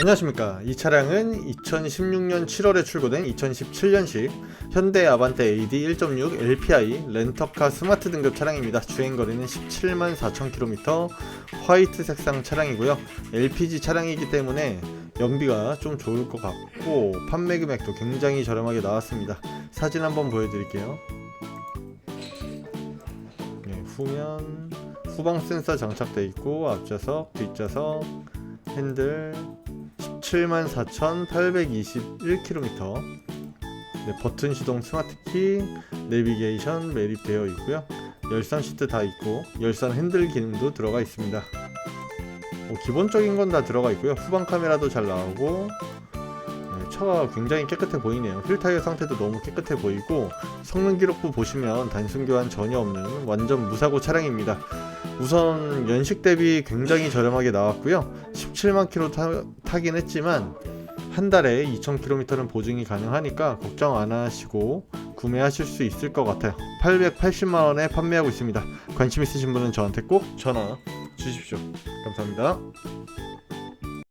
안녕하십니까. 이 차량은 2016년 7월에 출고된 2017년식 현대 아반떼 AD 1.6 LPI 렌터카 스마트 등급 차량입니다. 주행거리는 17만 4천 km 화이트 색상 차량이고요. LPG 차량이기 때문에 연비가 좀 좋을 것 같고 판매 금액도 굉장히 저렴하게 나왔습니다. 사진 한번 보여드릴게요. 네, 후면 후방 센서 장착되어 있고 앞좌석 뒷좌석 핸들 174,821km 네, 버튼 시동 스마트키 내비게이션 매립되어 있고요. 열선 시트 다 있고 열선 핸들 기능도 들어가 있습니다. 뭐 기본적인 건 다 들어가 있고요. 후방 카메라도 잘 나오고 네, 차가 굉장히 깨끗해 보이네요. 휠 타이어 상태도 너무 깨끗해 보이고 성능 기록부 보시면 단순 교환 전혀 없는 완전 무사고 차량입니다. 우선 연식 대비 굉장히 저렴하게 나왔고요 17만 킬로 타, 타긴 했지만 한 달에 2,000km는 보증이 가능하니까 걱정 안 하시고 구매하실 수 있을 것 같아요. 880만 원에 판매하고 있습니다. 관심 있으신 분은 저한테 꼭 전화 주십시오. 감사합니다.